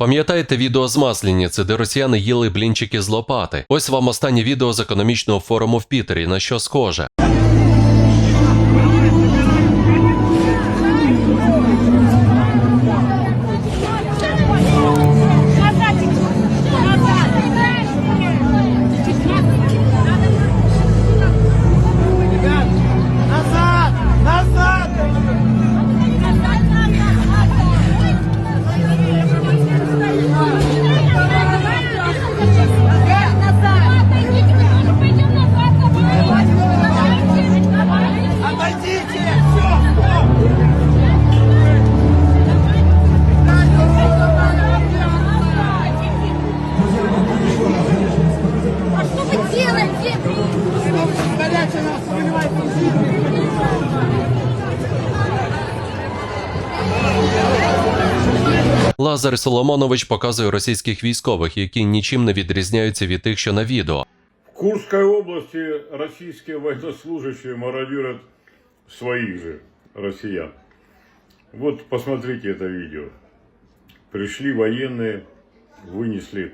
Пам'ятаєте відео з Маслениці, де росіяни їли блінчики з лопати? Ось вам останнє відео з економічного форуму в Пітері, на що схоже. Лазар Соломонович показує російських військових, які нічим не відрізняються від тих, що на відео. В Курской области российские военнослужащие мародерят своих же россиян. Вот посмотрите это видео. Пришли военные, вынесли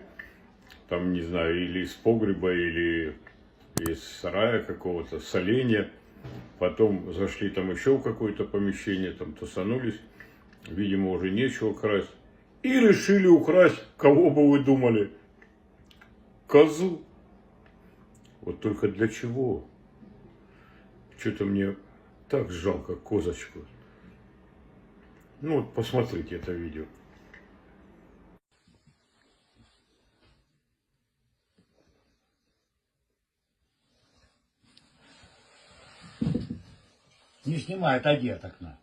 там, не знаю, или из погреба, или из сарая какого-то, с оленя. Потом зашли там еще в какое-то помещение, там тусанулись. Видимо, уже нечего красть. И решили украсть, кого бы вы думали, козу. Вот только для чего? Что-то мне так жалко козочку. Ну вот посмотрите это видео. Не снимай, отойди от окна.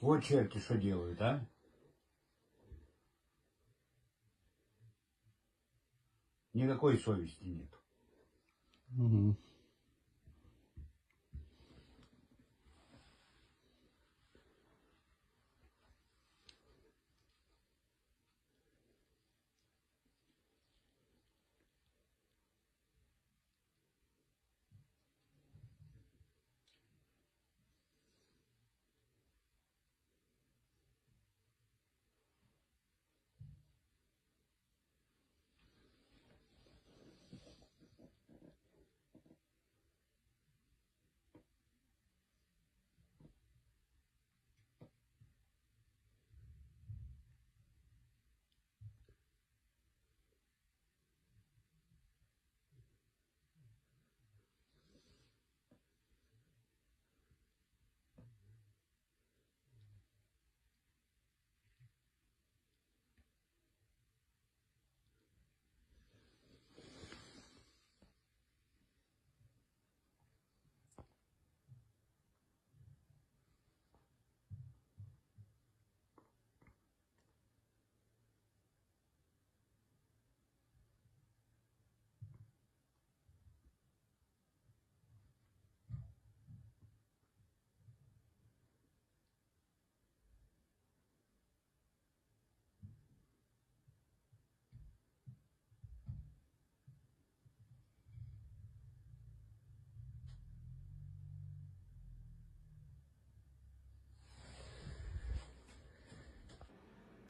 Вот черти что делают, а? Никакой совести нет.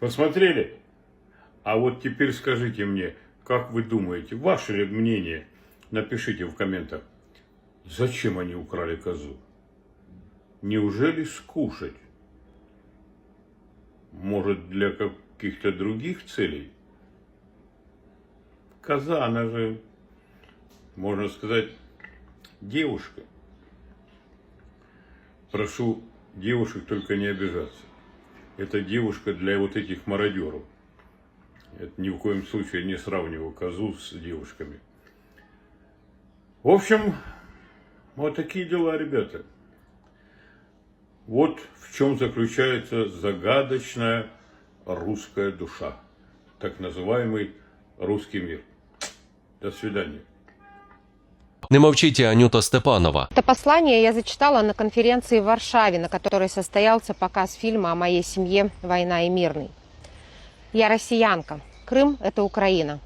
Посмотрели? А вот теперь скажите мне, как вы думаете, ваше ли мнение, напишите в комментах, зачем они украли козу? Неужели скушать? Может, для каких-то других целей? Коза, она же, можно сказать, девушка. Прошу девушек только не обижаться. Это девушка для вот этих мародеров. Это ни в коем случае не сравниваю козу с девушками. В общем, вот такие дела, ребята. Вот в чем заключается загадочная русская душа. Так называемый русский мир. До свидания. Не мовчіть і Анюта Степанова. Это послание я зачитала на конференции в Варшаве, на которой состоялся показ фильма о моей семье «Война и мирный». Я россиянка. Крым – это Украина.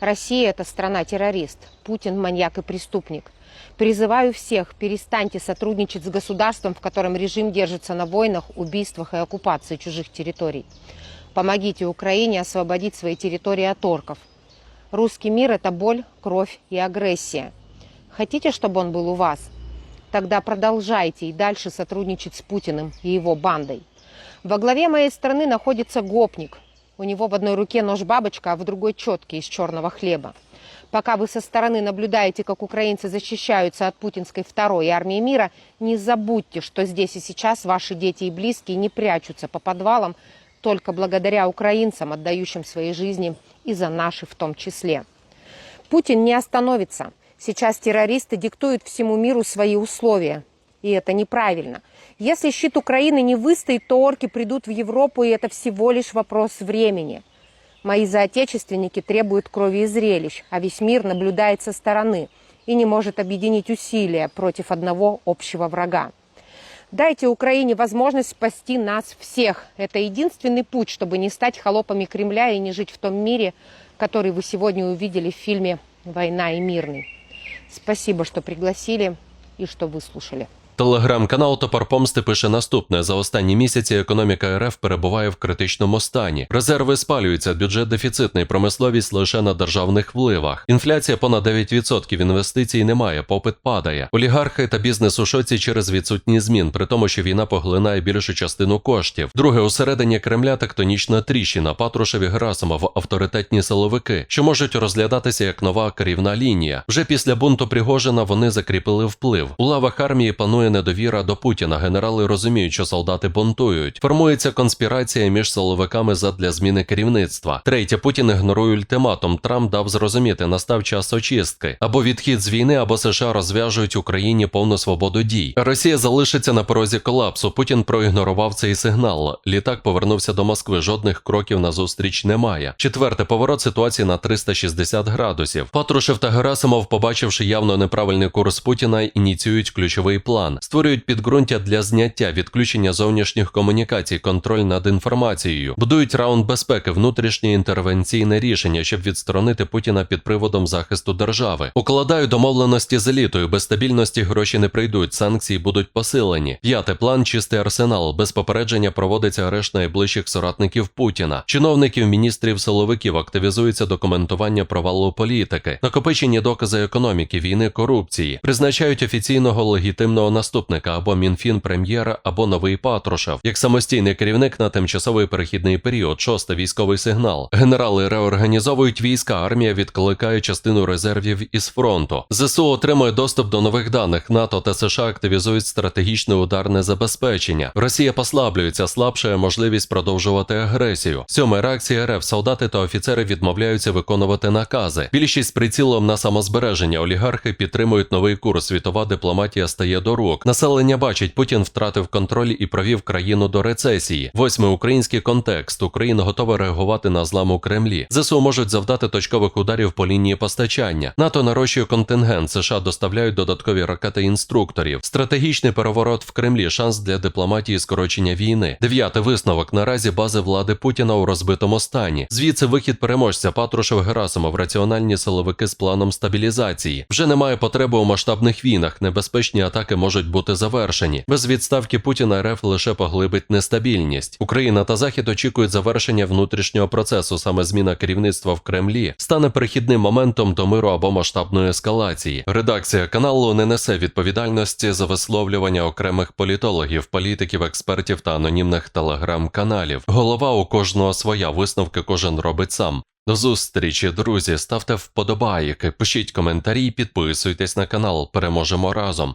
Россия – это страна-террорист. Путин – маньяк и преступник. Призываю всех, перестаньте сотрудничать с государством, в котором режим держится на войнах, убийствах и оккупации чужих территорий. Помогите Украине освободить свои территории от орков. Русский мир – это боль, кровь и агрессия. Хотите, чтобы он был у вас? Тогда продолжайте и дальше сотрудничать с Путиным и его бандой. Во главе моей страны находится гопник. У него в одной руке нож-бабочка, а в другой четкий из черного хлеба. Пока вы со стороны наблюдаете, как украинцы защищаются от путинской второй армии мира, не забудьте, что здесь и сейчас ваши дети и близкие не прячутся по подвалам только благодаря украинцам, отдающим свои жизни и за наши в том числе. Путин не остановится. Сейчас террористы диктуют всему миру свои условия. И это неправильно. Если щит Украины не выстоит, то орки придут в Европу, и это всего лишь вопрос времени. Мои соотечественники требуют крови и зрелищ, а весь мир наблюдает со стороны и не может объединить усилия против одного общего врага. Дайте Украине возможность спасти нас всех. Это единственный путь, чтобы не стать холопами Кремля и не жить в том мире, который вы сегодня увидели в фильме «Война и мирный». Спасибо, что пригласили и что выслушали. Телеграм-канал Топор Помсти пише наступне: за останні місяці економіка РФ перебуває в критичному стані. Резерви спалюються, бюджет дефіцитний, промисловість лише на державних вливах. Інфляція понад 9%, інвестицій немає, попит падає. Олігархи та бізнес у шоці через відсутність змін, при тому, що війна поглинає більшу частину коштів. Друге, усередині Кремля тектонічна тріщина, Патрушев і авторитетні силовики, що можуть розглядатися як нова керівна лінія. Вже після бунту Пригожина вони закріпили вплив. У лавах армії панує недовіра до Путіна. Генерали розуміють, що солдати бунтують. Формується конспірація між силовиками задля зміни керівництва. Третє, Путін ігнорує ультиматум. Трамп дав зрозуміти, настав час очистки. Або відхід з війни, або США розв'яжують Україні повну свободу дій. Росія залишиться на порозі колапсу. Путін проігнорував цей сигнал. Літак повернувся до Москви. Жодних кроків назустріч немає. Четверте, поворот ситуації на 360 градусів. Патрушев та Герасимов, побачивши явно неправильний курс Путіна, ініціюють ключовий план, створюють підґрунтя для зняття, відключення зовнішніх комунікацій, контроль над інформацією, будують раунд безпеки, внутрішнє інтервенційне рішення, щоб відсторонити Путіна під приводом захисту держави. Укладають домовленості з елітою. Без стабільності гроші не прийдуть, санкції будуть посилені. П'яте план чистий арсенал. Без попередження проводиться арешт найближчих соратників Путіна. Чиновників, міністрів, силовиків активізується документування провалу політики, накопичені докази економіки, війни, корупції, призначають офіційного легітимного наступника або мінфін прем'єра, або новий Патрушев, як самостійний керівник на тимчасовий перехідний період. Шосте військовий сигнал. Генерали реорганізовують війська. Армія відкликає частину резервів із фронту. ЗСУ отримує доступ до нових даних. НАТО та США активізують стратегічне ударне забезпечення. Росія послаблюється, слабшає можливість продовжувати агресію. Сьоме реакція РФ. Солдати та офіцери відмовляються виконувати накази. Більшість прицілом на самозбереження. Олігархи підтримують новий курс. Світова дипломатія стає до. Населення бачить, Путін втратив контроль і провів країну до рецесії. Восьме український контекст. Україна готова реагувати на злам у Кремлі. ЗСУ можуть завдати точкових ударів по лінії постачання. НАТО нарощує контингент. США доставляють додаткові ракети інструкторів. Стратегічний переворот в Кремлі. Шанс для дипломатії скорочення війни. Дев'ятий висновок. Наразі бази влади Путіна у розбитому стані. Звідси вихід переможця Патрушев Герасимов, раціональні силовики з планом стабілізації. Вже немає потреби у масштабних війнах. Небезпечні атаки можуть бути завершені. Без відставки Путіна РФ лише поглибить нестабільність. Україна та Захід очікують завершення внутрішнього процесу. Саме зміна керівництва в Кремлі стане перехідним моментом до миру або масштабної ескалації. Редакція каналу не несе відповідальності за висловлювання окремих політологів, політиків, експертів та анонімних телеграм-каналів. Голова у кожного своя висновки кожен робить сам. До зустрічі, друзі. Ставте вподобайки, пишіть коментарі, підписуйтесь на канал. Переможемо разом.